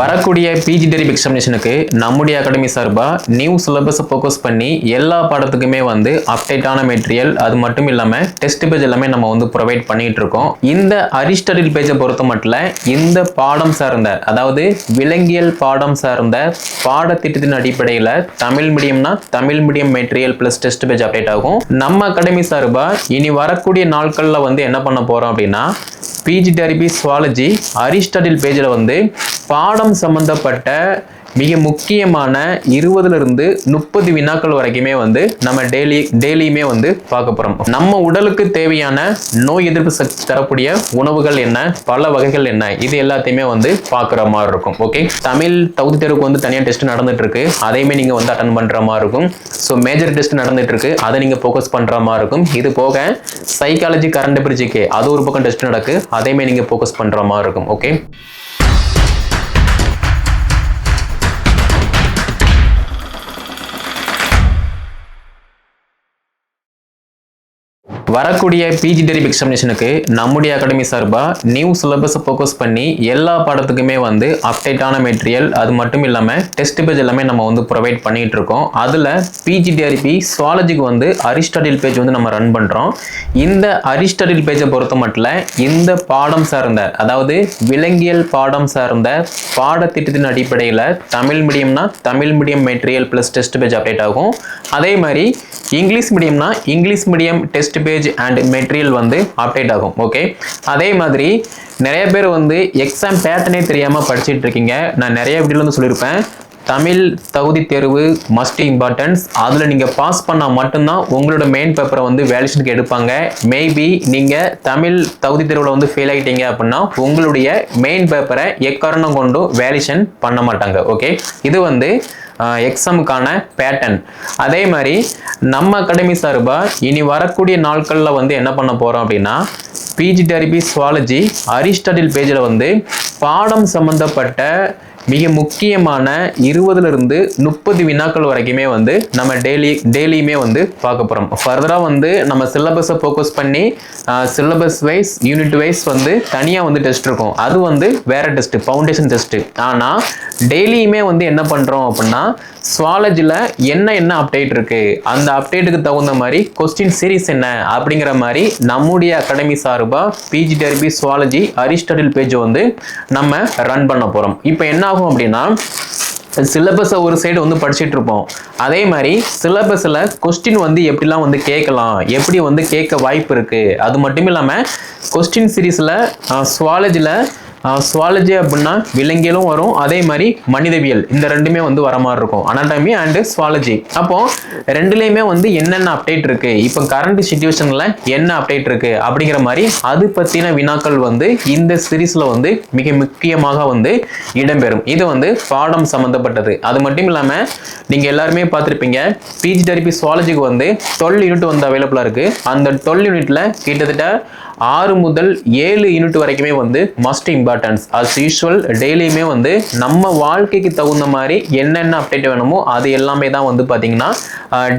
வரக்கூடிய பிஜி டெரிப் எக்ஸாமினேஷனுக்கு நம்முடைய அகாடமி சார்பாக நியூ சிலபஸை ஃபோக்கஸ் பண்ணி எல்லா பாடத்துக்குமே வந்து அப்டேட்டான மெட்டீரியல் அது மட்டும் இல்லாமல் டெஸ்ட் பேஜ் எல்லாமே நம்ம வந்து ப்ரொவைட் பண்ணிட்டு இருக்கோம். இந்த அரிஸ்டடில் பேஜை பொறுத்த மட்டும் இந்த பாடம் சார்ந்த அதாவது விலங்கியல் பாடம் சார்ந்த பாடத்திட்டத்தின் அடிப்படையில் Tamil மீடியம்னா Tamil medium material plus test page update ஆகும். நம்ம அகாடமி சார்பாக இனி வரக்கூடிய நாட்களில் வந்து என்ன பண்ண போகிறோம் அப்படின்னா பிஜி டெரிபி சுவாலஜி அரிஸ்டடில் பேஜில் வந்து பாடம் சம்மந்தப்பட்ட மிக முக்கியமான இருபதுலேருந்து முப்பது வினாக்கள் வரைக்குமே வந்து நம்ம டெய்லி டெய்லியுமே வந்து பார்க்க போகிறோம் நம்ம உடலுக்கு தேவையான நோய் எதிர்ப்பு சக்தி தரக்கூடிய உணவுகள் என்ன? பல வகைகள் என்ன? இது எல்லாத்தையுமே வந்து பார்க்குற மாதிரி இருக்கும். ஓகே தமிழ் தகுதி தேர்வுக்கு வந்து தனியாக டெஸ்ட் நடந்துட்டு இருக்கு அதையுமே நீங்கள் வந்து அட்டன் பண்ணுற மாதிரி இருக்கும். ஸோ மேஜர் டெஸ்ட் நடந்துட்டு இருக்கு அதை நீங்கள் ஃபோக்கஸ் பண்ணுற மாதிரி இருக்கும். இது போக சைக்காலஜி கரண்ட் பிரிட்ஜுக்கு அது ஒரு பக்கம் டெஸ்ட் நடக்கு. அதையுமே நீங்கள் ஃபோக்கஸ் பண்ணுற மாதிரி இருக்கும். ஓகே வரக்கூடிய பிஜி டெரிப் எக்ஸாமினேஷனுக்கு நம்முடைய அகாடமி சார்பாக நியூ சிலபஸை ஃபோக்கஸ் பண்ணி எல்லா பாடத்துக்குமே வந்து அப்டேட்டான மெட்டீரியல் அது மட்டும் இல்லாமல் டெஸ்ட் பேஜ் எல்லாமே நம்ம வந்து ப்ரொவைட் பண்ணிட்டு இருக்கோம். அதில் பிஜி டிஆர்பி சுவாலஜிக்கு வந்து அரிஸ்டாட்டில் பேஜ் வந்து நம்ம ரன் பண்ணுறோம் இந்த அரிஸ்டாட்டில் பேஜை பொறுத்த மட்டும் இந்த பாடம் சார்ந்த அதாவது விலங்கியல் பாடம் சார்ந்த பாடத்திட்டத்தின் அடிப்படையில் Tamil மீடியம்னா Tamil medium material plus test page update ஆகும். அதே மாதிரி English மீடியம்னா English medium test page and material வந்து அப்டேட் ஆகும் ஓகே அதே மாதிரி நிறைய பேர் வந்து எக்ஸாம் பேட்டர்னே தெரியாமல் படிச்சிட்டு இருக்கீங்க. நான் நிறைய வீடியோல வந்து சொல்லியிருப்பேன். தமிழ் தகுதி தேர்வு மஸ்ட் இம்பார்ட்டன்ஸ் அதில் நீங்கள் பாஸ் பண்ணால் மட்டும்தான் உங்களோட மெயின் பேப்பரை வந்து வேல்யூஷனுக்கு எடுப்பாங்க. மேபி நீங்கள் தமிழ் தகுதி தேர்வில் வந்து ஃபெயில் ஆகிட்டீங்க அப்படின்னா உங்களுடைய மெயின் பேப்பரை எக்காரணம் கொண்டும் வேல்யூஷன் பண்ண மாட்டாங்க ஓகே இது வந்து எக்ஸாமுக்கான பேட்டர்ன் அதே மாதிரி நம்ம அகாடமி சார்பாக இனி வரக்கூடிய நாட்களில் வந்து என்ன பண்ண போகிறோம் அப்படின்னா பிஜி டெரிபி சுவாலஜி அரிஸ்டாட்டில் பேஜில் வந்து பாடம் சம்மந்தப்பட்ட மிக முக்கியமான இருபதுல இருந்து முப்பது வினாக்கள் வரைக்குமே வந்து நம்ம டெய்லி டெய்லியுமே வந்து பார்க்க போகிறோம் ஃபர்தராக வந்து நம்ம சிலபஸை ஃபோக்கஸ் பண்ணி சிலபஸ் வைஸ் யூனிட் வைஸ் வந்து தனியாக வந்து டெஸ்ட் இருக்கும். அது வந்து வேற டெஸ்ட் ஃபவுண்டேஷன் டெஸ்ட் ஆனால் டெய்லியுமே வந்து என்ன பண்ணுறோம் அப்படின்னா ஸ்வாலஜியில் என்ன என்ன அப்டேட் இருக்குது அந்த அப்டேட்டுக்கு தகுந்த மாதிரி கொஸ்டின் சீரிஸ் என்ன? அப்படிங்கிற மாதிரி நம்முடைய அகாடமி சார்பாக PG TRB zoology Aristotle page வந்து நம்ம ரன் பண்ண போகிறோம் இப்போ என்ன ஆகும் அப்படின்னா சிலபஸை ஒரு சைடு வந்து படிச்சுட்டு இருப்போம். அதே மாதிரி சிலபஸில் கொஸ்டின் வந்து எப்படிலாம் வந்து கேட்கலாம் எப்படி வந்து கேட்க வாய்ப்பு இருக்குது அது மட்டும் இல்லாமல் கொஸ்டின் சீரீஸில் ஸ்வாலஜியில் சுவாலஜி அப்படின்னா விலங்கியலும் வரும். அதே மாதிரி மனிதவியல் இந்த ரெண்டுமே வந்து வர மாதிரி இருக்கும். அனாட்டமி அண்டு சுவாலஜி அப்போ ரெண்டுலேயுமே வந்து என்னென்ன அப்டேட் இருக்கு? இப்போ கரண்ட் சுச்சுவேஷனில் என்ன அப்டேட் இருக்கு? அப்படிங்கிற மாதிரி அது பற்றின வினாக்கள் வந்து இந்த சீரீஸில் வந்து மிக முக்கியமாக வந்து இடம்பெறும். இது வந்து பாடம் சம்மந்தப்பட்டது அது மட்டும் இல்லாமல் நீங்கள் எல்லாருமே பார்த்துருப்பீங்க பிஜி தெரப்பி சுவாலஜிக்கு வந்து டுவெல் யூனிட் வந்து அவைலபிளாக இருக்குது அந்த டுவெல் யூனிட்டில் கிட்டத்தட்ட ஆறு முதல் ஏழு யூனிட் வரைக்குமே வந்து மஸ்ட் இம்பார்ட்டன்ஸ் அஸ் யூஸ்வல் டெய்லியுமே வந்து நம்ம வாழ்க்கைக்கு தகுந்த மாதிரி என்னென்ன அப்டேட் வேணுமோ அது எல்லாமே தான் வந்து பார்த்தீங்கன்னா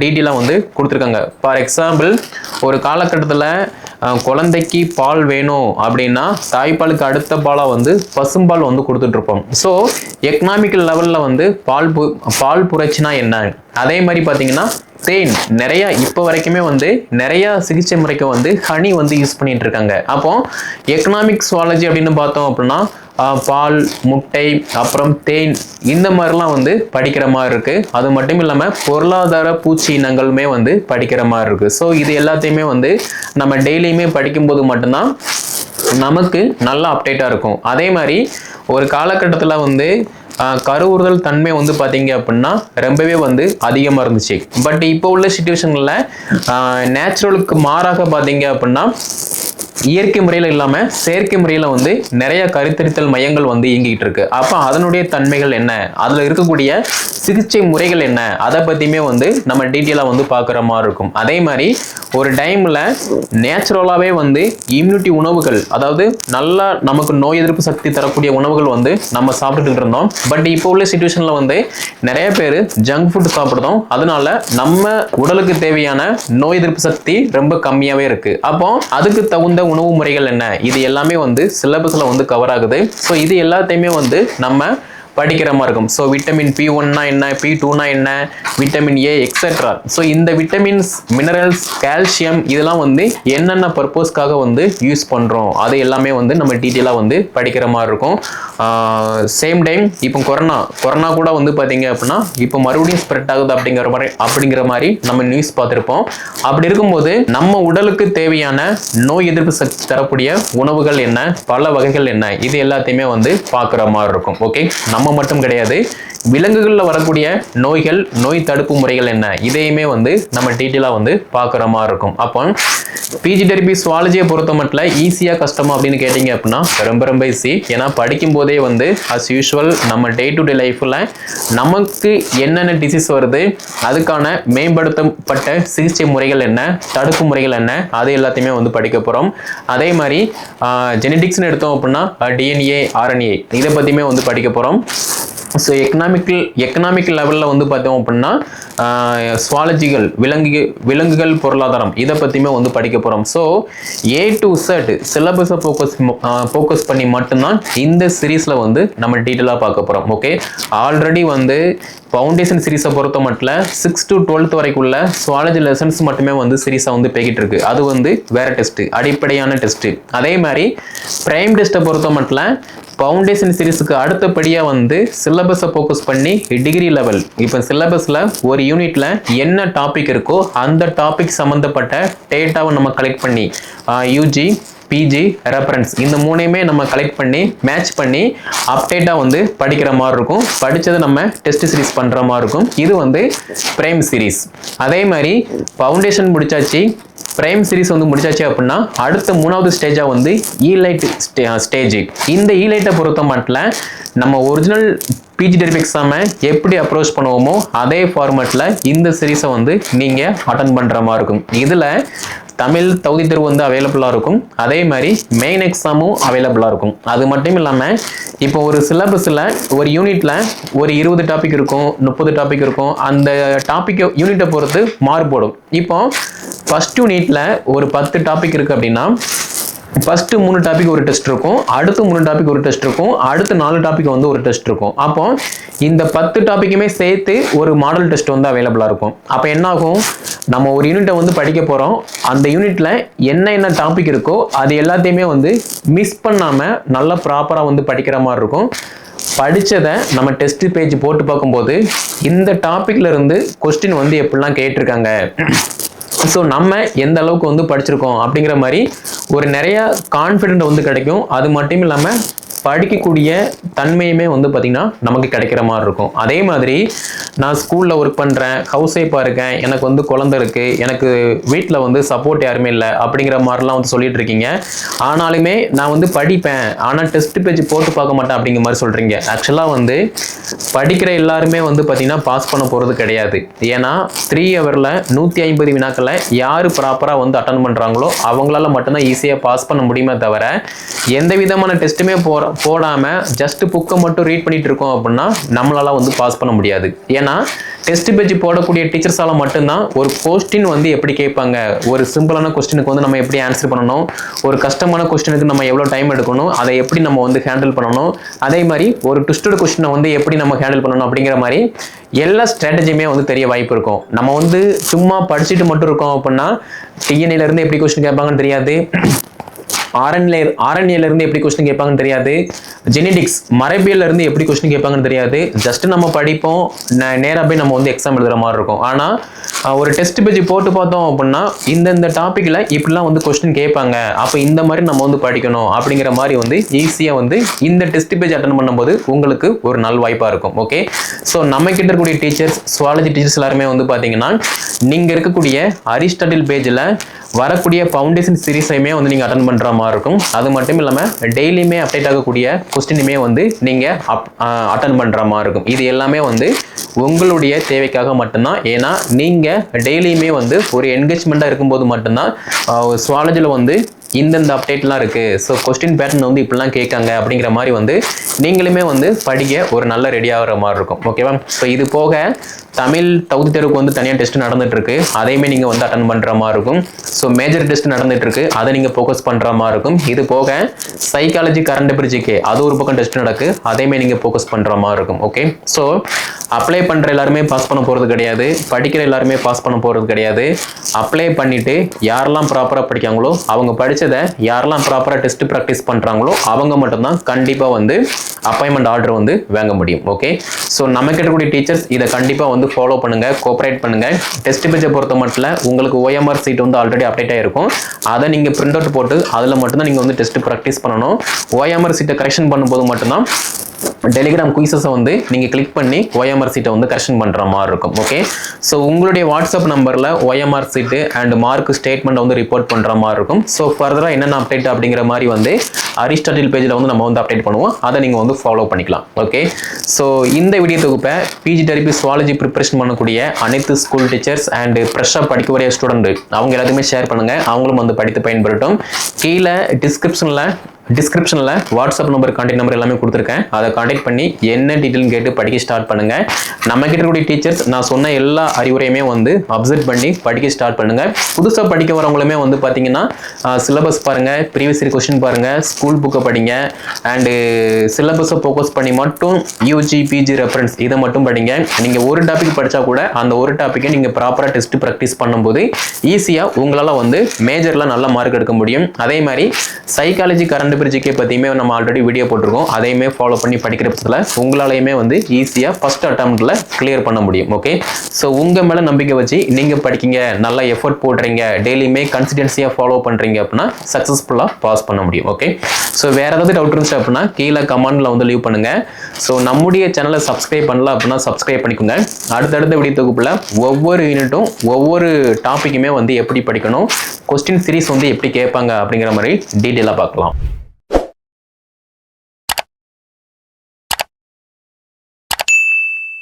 டீட்டெயிலாக வந்து கொடுத்துருக்காங்க. ஃபார் எக்ஸாம்பிள் ஒரு காலகட்டத்தில் குழந்தைக்கு பால் வேணும் அப்படின்னா தாய்ப்பாலுக்கு அடுத்த பாலாக வந்து பசும்பால் வந்து கொடுத்துட்ருப்போம் ஸோ எக்கனாமிக்கல் லெவலில் வந்து பால் பு பால் புரட்சினா என்ன? அதே மாதிரி பார்த்தீங்கன்னா தேன் நிறைய இப்போ வரைக்குமே வந்து நிறைய சிகிச்சை முறைக்கு வந்து ஹனி வந்து யூஸ் பண்ணிட்டு இருக்காங்க. அப்போ எக்கனாமிக் சுவாலஜி அப்படின்னு பார்த்தோம் அப்படின்னா பால் முட்டை அப்புறம் தேன் இந்த மாதிரிலாம் வந்து படிக்கிற மாதிரி இருக்கு. அது மட்டும் இல்லாமல் பொருளாதார பூச்சி இனங்களுமே வந்து படிக்கிற மாதிரி இருக்கு. ஸோ இது எல்லாத்தையுமே வந்து நம்ம டெய்லியுமே படிக்கும்போது மட்டும்தான் நமக்கு நல்ல அப்டேட்டாக இருக்கும். அதே மாதிரி ஒரு காலகட்டத்தில் வந்து கருவுறுதல் தன்மை வந்து பார்த்தீங்க அப்படின்னா ரொம்பவே வந்து அதிகமாக இருந்துச்சு. பட் இப்போ உள்ள சுச்சுவேஷனில் நேச்சுரலுக்கு மாறாக பார்த்தீங்க அப்படின்னா இயற்கை முறையில் இல்லாமல் செயற்கை முறையில் வந்து நிறைய கருத்தரித்தல் மையங்கள் வந்து இயங்கிட்டு இருக்கு. அப்போ அதனுடைய தன்மைகள் என்ன? அதில் இருக்கக்கூடிய சிகிச்சை முறைகள் என்ன? அதை பற்றியுமே வந்து நம்ம டீட்டெயிலாக வந்து பார்க்குற மாதிரி இருக்கும். அதே மாதிரி ஒரு டைமில் நேச்சுரலாகவே வந்து இம்யூனிட்டி உணவுகள் அதாவது நல்லா நமக்கு நோய் எதிர்ப்பு சக்தி தரக்கூடிய உணவுகள் வந்து நம்ம சாப்பிட்டுட்டு இருந்தோம். பட் இப்போ உள்ள சுச்சுவேஷனில் வந்து நிறைய பேர் ஜங்க் ஃபுட் சாப்பிடுறோம். அதனால நம்ம உடலுக்கு தேவையான நோய் எதிர்ப்பு சக்தி ரொம்ப கம்மியாகவே இருக்குது அப்போ அதுக்கு தகுந்த உணவு முறைகள் என்ன? இது எல்லாமே வந்து சிலபஸில் வந்து கவர் ஆகுது. ஸோ இது எல்லாத்தையுமே வந்து நம்ம படிக்கிற மாதிரி இருக்கும். ஸோ விட்டமின் பி ஒன்னா என்ன? பி டூனா என்ன? விட்டமின் ஏ எக்ஸெட்ரா ஸோ இந்த விட்டமின்ஸ் மினரல்ஸ் கால்சியம் இதெல்லாம் வந்து என்னென்ன பர்பஸ்க்காக வந்து யூஸ் பண்ணுறோம் அது எல்லாமே வந்து நம்ம டீட்டெயிலாக வந்து படிக்கிற மாதிரி இருக்கும். சேம் டைம் இப்போ கொரோனா கொரோனா கூட வந்து பார்த்தீங்க அப்படின்னா இப்போ மறுபடியும் ஸ்ப்ரெட் ஆகுது அப்படிங்கிற மாதிரி அப்படிங்கிற மாதிரி நம்ம நியூஸ் பார்த்துருப்போம். அப்படி இருக்கும்போது நம்ம உடலுக்கு தேவையான நோய் எதிர்ப்பு சக்தி தரக்கூடிய உணவுகள் என்ன? பல வகைகள் என்ன? இது எல்லாத்தையுமே வந்து பார்க்குற மாதிரி இருக்கும். ஓகே நம்ம நம்ம மட்டும் கிடையாது. விலங்குகளில் வரக்கூடிய நோய்கள் நோய் தடுப்பு முறைகள் என்ன? இதையுமே வந்து நம்ம டீட்டெயிலாக வந்து பார்க்குற மாதிரி இருக்கும். அப்போ பிஜி தெரபி சுவாலஜியை பொறுத்த மட்டும் ஈஸியாக கஷ்டமா அப்படின்னு கேட்டிங்க அப்படின்னா ரொம்ப ரொம்ப ஈஸி ஏன்னா படிக்கும் போதே வந்து அஸ் யூஷுவல் நம்ம டே டு டே லைஃப்பில் நமக்கு என்னென்ன டிசீஸ் வருது அதுக்கான மேம்படுத்தப்பட்ட சிகிச்சை முறைகள் என்ன தடுப்பு முறைகள் என்ன அது எல்லாத்தையுமே வந்து படிக்க போகிறோம் அதே மாதிரி ஜெனடிக்ஸ்னு எடுத்தோம் அப்படின்னா டிஎன்ஏ ஆர்என்ஏ இதை பற்றியுமே வந்து படிக்க போகிறோம் ஸோ எக்கனாமிக்கல் எக்கனாமிக் லெவலில் வந்து பார்த்தோம் அப்படின்னா சுவாலஜிகள் விலங்கு விலங்குகள் பொருளாதாரம் இதை பற்றியுமே வந்து படிக்க போகிறோம் ஸோ ஏ டு செட் சிலபஸை ஃபோக்கஸ் ஃபோக்கஸ் பண்ணி மட்டும்தான் இந்த சீரீஸில் வந்து நம்ம டீட்டெயிலாக பார்க்க போகிறோம் ஓகே ஆல்ரெடி வந்து ஃபவுண்டேஷன் சீரீஸை பொறுத்த மட்டும் சிக்ஸ் டு டுவெல்த் வரைக்குள்ள சுவாலஜி லெசன்ஸ் மட்டுமே வந்து சீரீஸாக வந்து போய்கிட்டு இருக்கு அது வந்து வேற டெஸ்ட் அடிப்படையான டெஸ்ட் அதே மாதிரி பிரைம் டெஸ்ட்டை பொறுத்த மட்டும் ஃபவுண்டேஷன் சீரீஸுக்கு அடுத்தபடியாக வந்து சிலபஸை ஃபோக்கஸ் பண்ணி டிகிரி லெவல் இப்போ சிலபஸில் ஒரு யூனிட்டில் என்ன டாபிக் இருக்கோ அந்த டாபிக் சம்மந்தப்பட்ட டேட்டாவை நம்ம கலெக்ட் பண்ணி யூஜி பிஜி ரெஃபரன்ஸ் இந்த மூணையுமே நம்ம கலெக்ட் பண்ணி மேட்ச் பண்ணி அப்டேட்டாக வந்து படிக்கிற மாதிரி இருக்கும். படித்ததை நம்ம டெஸ்ட் சீரிஸ் பண்ணுற மாதிரி இருக்கும். இது வந்து பிரைம் சீரிஸ் அதே மாதிரி ஃபவுண்டேஷன் முடிச்சாச்சு. பிரைம் சீரிஸ் வந்து முடிச்சாச்சு அப்படின்னா அடுத்த மூணாவது ஸ்டேஜாக வந்து ஈலைட் ஸ்டேஜ் இந்த ஈலைட்டை பொறுத்த மட்டும் நம்ம ஒரிஜினல் பிஜி டெரிப் எக்ஸாமை எப்படி அப்ரோச் பண்ணுவோமோ அதே ஃபார்மேட்டில் இந்த சீரீஸை வந்து நீங்கள் அட்டன் பண்ணுற மாதிரி இருக்கும். இதில் தமிழ் தகுதி தேர்வு வந்து அவைலபிளாக இருக்கும். அதே மாதிரி மெயின் எக்ஸாமும் அவைலபிளாக இருக்கும். அது மட்டும் இல்லாமல் இப்போ ஒரு சிலபஸில் ஒரு யூனிட்டில் ஒரு இருபது டாபிக் இருக்கும் முப்பது டாபிக் இருக்கும். அந்த டாப்பிக்கை யூனிட்டை பொறுத்து மாறுபடும் இப்போ ஃபஸ்ட் யூனிட்டில் ஒரு பத்து டாபிக் இருக்குது அப்படின்னா ஃபர்ஸ்ட் மூணு டாபிக் ஒரு டெஸ்ட் இருக்கும். அடுத்து மூணு டாபிக் ஒரு டெஸ்ட் இருக்கும். அடுத்து நாலு டாபிக் வந்து ஒரு டெஸ்ட் இருக்கும். அப்போ இந்த பத்து டாபிக்குமே சேர்த்து ஒரு மாடல் டெஸ்ட் வந்து அவைலபிளாக இருக்கும். அப்போ என்ன ஆகும் நம்ம ஒரு யூனிட்டை வந்து படிக்க போகிறோம் அந்த யூனிட்டில் என்ன என்ன டாபிக் இருக்கோ அது எல்லாத்தையுமே வந்து மிஸ் பண்ணாமல் நல்லா ப்ராப்பராக வந்து படிக்கிற மாதிரி இருக்கும். படித்ததை நம்ம டெஸ்ட் பேஜ் போட்டு பார்க்கும்போது இந்த டாப்பிக்ல இருந்து கொஸ்டின் வந்து எப்படிலாம் கேட்டிருக்காங்க? ஸோ நம்ம எந்த அளவுக்கு வந்து படிச்சிருக்கோம் அப்படிங்கிற மாதிரி ஒரு நிறைய கான்ஃபிடென்ட் வந்து கிடைக்கும். அது மட்டும் இல்லாமல் படிக்கக்கூடிய தன்மையுமே வந்து பார்த்திங்கன்னா நமக்கு கிடைக்கிற மாதிரி இருக்கும். அதே மாதிரி நான் ஸ்கூலில் ஒர்க் பண்ணுறேன் ஹவுஸ் ஒய்ஃபாக இருக்கேன் எனக்கு வந்து குழந்தை இருக்குது எனக்கு வீட்டில் வந்து சப்போர்ட் யாருமே இல்லை அப்படிங்கிற மாதிரிலாம் வந்து சொல்லிட்டு இருக்கீங்க. ஆனாலுமே நான் வந்து படிப்பேன். ஆனால் டெஸ்ட் பேஜ் போட்டு பார்க்க மாட்டேன் அப்படிங்கிற மாதிரி சொல்கிறீங்க ஆக்சுவலாக வந்து படிக்கிற எல்லாருமே வந்து பார்த்திங்கன்னா பாஸ் பண்ண போகிறது கிடையாது. ஏன்னா த்ரீ ஹவரில் நூற்றி ஐம்பது வினாக்களை யார் ப்ராப்பராக வந்து அட்டன் பண்ணுறாங்களோ அவங்களால மட்டும்தான் ஈஸியாக பாஸ் பண்ண முடியுமே தவிர எந்த விதமான டெஸ்ட்டுமே போகிற போடாமல் ஜஸ்ட் புக்கை மட்டும் ரீட் பண்ணிட்டு இருக்கோம் அப்படின்னா நம்மளால வந்து பாஸ் பண்ண முடியாது. ஏன்னா டெஸ்ட் பேஜ் போடக்கூடிய டீச்சர்ஸால் மட்டும்தான் ஒரு கொஸ்டின் வந்து எப்படி கேட்பாங்க? ஒரு சிம்பிளான கொஸ்டினுக்கு வந்து நம்ம எப்படி ஆன்சர் பண்ணணும்? ஒரு கஷ்டமான கொஸ்டினுக்கு நம்ம எவ்வளோ டைம் எடுக்கணும்? அதை எப்படி நம்ம வந்து ஹேண்டில் பண்ணணும்? அதே மாதிரி ஒரு ட்விஸ்டட் கொஸ்டினை வந்து எப்படி நம்ம ஹேண்டில் பண்ணணும் அப்படிங்கிற மாதிரி எல்லா ஸ்ட்ராட்டஜியுமே வந்து தெரிய வாய்ப்பு இருக்கும். நம்ம வந்து சும்மா படிச்சுட்டு மட்டும் இருக்கோம் அப்படின்னா டிஎன்ஏலேருந்து எப்படி கொஸ்டின் கேட்பாங்கன்னு தெரியாது. ஆர்என்ஏ ஆரண்யில இருந்து எப்படி கொஸ்டின் கேட்பாங்கன்னு தெரியாது. ஜெனடிக்ஸ் மரபியல்ல இருந்து எப்படி கொஸ்டின் கேட்பாங்கன்னு தெரியாது. ஜஸ்ட் நம்ம படிப்போம். நே- போய் நம்ம வந்து எக்ஸாம் எழுதுற மாதிரி இருக்கும். ஆனா ஒரு டெஸ்ட் பேஜ் போட்டு பார்த்தோம் அப்படின்னா இந்தந்த டாப்பிக்கில் டாபிக்ல இப்படிலாம் வந்து கொஸ்டின் கேட்பாங்க. அப்போ இந்த மாதிரி நம்ம வந்து படிக்கணும் அப்படிங்கிற மாதிரி வந்து ஈஸியாக வந்து இந்த டெஸ்ட் பேஜ் அட்டன் பண்ணும்போது உங்களுக்கு ஒரு நல் வாய்ப்பாக இருக்கும். ஓகே ஸோ நம்ம கிட்ட இருக்கக்கூடிய டீச்சர்ஸ் சுவாலஜி டீச்சர்ஸ் எல்லாருமே வந்து பார்த்தீங்கன்னா நீங்கள் இருக்கக்கூடிய அரிஸ்டட்டில் பேஜில் வரக்கூடிய ஃபவுண்டேஷன் சீரீஸையுமே வந்து நீங்கள் அட்டன் பண்ணுற மாதிரி இருக்கும். அது மட்டும் இல்லாமல் டெய்லியுமே அப்டேட் ஆகக்கூடிய கொஸ்டினுமே வந்து நீங்கள் அப் அட்டன் பண்ணுற மாதிரி இருக்கும். இது எல்லாமே வந்து உங்களுடைய தேவைக்காக மட்டும்தான். ஏன்னா நீங்கள் டெய்லியுமே வந்து ஒரு என்கேஜ்மெண்ட்டாக இருக்கும்போது மட்டும்தான் சுவாலஜியில் வந்து இந்தந்த அப்டேட்லாம் இருக்குது ஸோ கொஸ்டின் பேட்டர்ன் வந்து இப்படிலாம் கேட்காங்க அப்படிங்கிற மாதிரி வந்து நீங்களுமே வந்து படிக்க ஒரு நல்ல ரெடி ஆகிற மாதிரி இருக்கும். ஓகேவா ஸோ இது போக தமிழ் தகுதி தேர்வுக்கு வந்து தனியாக டெஸ்ட் நடந்துட்டுருக்கு அதையுமே நீங்கள் வந்து அட்டன் பண்ணுற மாதிரி இருக்கும். ஸோ மேஜர் டெஸ்ட் நடந்துட்டுருக்கு அதை நீங்கள் ஃபோக்கஸ் பண்ணுற மாதிரி இருக்கும். இது போக சைக்காலஜி கரண்ட் பிரிட்ஜுக்கு அது ஒரு பக்கம் டெஸ்ட் நடக்கு. அதையுமே நீங்கள் ஃபோக்கஸ் பண்ணுற மாதிரி இருக்கும். ஓகே ஸோ அப்ளை பண்ணுற எல்லாருமே பாஸ் பண்ண போகிறது கிடையாது. படிக்கிற எல்லாருமே பாஸ் பண்ண போகிறது கிடையாது. அப்ளை பண்ணிவிட்டு யாரெல்லாம் ப்ராப்பராக படிக்காங்களோ அவங்க படித்து கிடைச்சதை யாரெல்லாம் ப்ராப்பராக டெஸ்ட் ப்ராக்டிஸ் பண்ணுறாங்களோ அவங்க மட்டும்தான் கண்டிப்பாக வந்து அப்பாயின்மெண்ட் ஆர்டர் வந்து வாங்க முடியும் ஓகே ஸோ நம்ம கிட்டக்கூடிய டீச்சர்ஸ் இதை கண்டிப்பாக வந்து ஃபாலோ பண்ணுங்கள் கோஆப்ரேட் பண்ணுங்கள் டெஸ்ட் பேஜை பொறுத்த மட்டும் உங்களுக்கு ஓஎம்ஆர் சீட் வந்து ஆல்ரெடி அப்டேட் ஆகிருக்கும் அதை நீங்கள் பிரிண்ட் அவுட் போட்டு அதில் மட்டும்தான் நீங்கள் வந்து டெஸ்ட் ப்ராக்டிஸ் பண்ணணும். ஓஎம்ஆர் சீட்டை கரெக்ஷன் பண்ணும்போது மட்டும்தான் டெலிகிராம் குயிசஸை வந்து நீங்கள் கிளிக் பண்ணி ஒயம்ஆர் சீட்டை வந்து கரெக்ஷன் பண்ணுற மாதிரி இருக்கும் ஓகே ஸோ உங்களுடைய வாட்ஸ்அப் நம்பரில் OMR sheet and mark statement வந்து ரிப்போர்ட் பண்ணுற மாதிரி இருக்கும். ஸோ ஃபர்தராக என்னென்ன அப்டேட் அப்படிங்கிற மாதிரி வந்து அரிஸ்டாட்டில் பேஜில் வந்து நம்ம வந்து அப்டேட் பண்ணுவோம். அதை நீங்கள் வந்து ஃபாலோ பண்ணிக்கலாம் ஓகே ஸோ இந்த வீடியோ தொகுப்பை பிஜி டெரிபி சுவாலஜி ப்ரிப்பரேஷன் பண்ணக்கூடிய அனைத்து ஸ்கூல் டீச்சர்ஸ் அண்ட் ஃப்ரெஷ்ஷாக படிக்கக்கூடிய ஸ்டூடெண்ட் அவங்க எல்லாத்தையுமே ஷேர் பண்ணுங்கள் அவங்களும் வந்து படித்து பயன்பெறட்டும். கீழே டிஸ்கிரிப்ஷனில் டிஸ்கிரிப்ஷனில் வாட்ஸ்அப் நம்பர் கான்டெக்ட் நம்பர் எல்லாமே கொடுத்துருக்கேன். அதை கான்டாக்ட் பண்ணி என்ன டீட்டெயில் கேட்டு படிக்க ஸ்டார்ட் பண்ணுங்க. நம்ம கிட்ட இருக்கக்கூடிய டீச்சர்ஸ் நான் சொன்ன எல்லா அறிவுரையுமே வந்து அப்சர்வ் பண்ணி படிக்க ஸ்டார்ட் பண்ணுங்க. புதுசாக படிக்க வரவங்களுமே வந்து பார்த்தீங்கன்னா சிலபஸ் பாருங்க ப்ரீவியஸ் இயர் கொஸ்டின் பாருங்க ஸ்கூல் புக்கை படிங்க அண்டு சிலபஸை ஃபோக்கஸ் பண்ணி மட்டும் யூஜி பிஜி ரெஃபரன்ஸ் இதை மட்டும் படிங்க. நீங்கள் ஒரு டாபிக் படித்தா கூட அந்த ஒரு டாப்பிக்கை நீங்கள் ப்ராப்பராக டெஸ்ட் ப்ராக்டிஸ் பண்ணும்போது ஈஸியாக உங்களால் வந்து மேஜரில் நல்ல மார்க் எடுக்க முடியும். அதே மாதிரி சைக்காலஜி கரண்ட் பிரிட்ஜுக்கே பற்றியுமே நம்ம ஆல்ரெடி வீடியோ போட்டிருக்கோம். அதையுமே ஃபாலோ பண்ணி படிக்கிற பட்சத்தில் உங்களாலையுமே வந்து ஈஸியாக ஃபஸ்ட் அட்டம்ப்டில் கிளியர் பண்ண முடியும் ஓகே ஸோ உங்கள் மேலே நம்பிக்கை வச்சு நீங்கள் படிக்கிங்க நல்லா எஃபர்ட் போடுறீங்க டெய்லியுமே கன்சிஸ்டன்சியாக ஃபாலோ பண்ணுறீங்க அப்படின்னா சக்ஸஸ்ஃபுல்லாக பாஸ் பண்ண முடியும் ஓகே ஸோ வேறு ஏதாவது டவுட் இருந்துச்சு அப்படின்னா கீழே கமெண்டில் வந்து லீவ் பண்ணுங்கள் ஸோ நம்முடைய சேனலை சப்ஸ்கிரைப் பண்ணல அப்படின்னா சப்ஸ்கிரைப் பண்ணிக்கோங்க. அடுத்தடுத்த வீடியோ தொகுப்பில் ஒவ்வொரு யூனிட்டும் ஒவ்வொரு டாப்பிக்குமே வந்து எப்படி படிக்கணும் கொஸ்டின் சீரீஸ் வந்து எப்படி கேட்பாங்க அப்படிங்கிற மாதிரி டீட்டெயிலாக பார்க்கலாம்.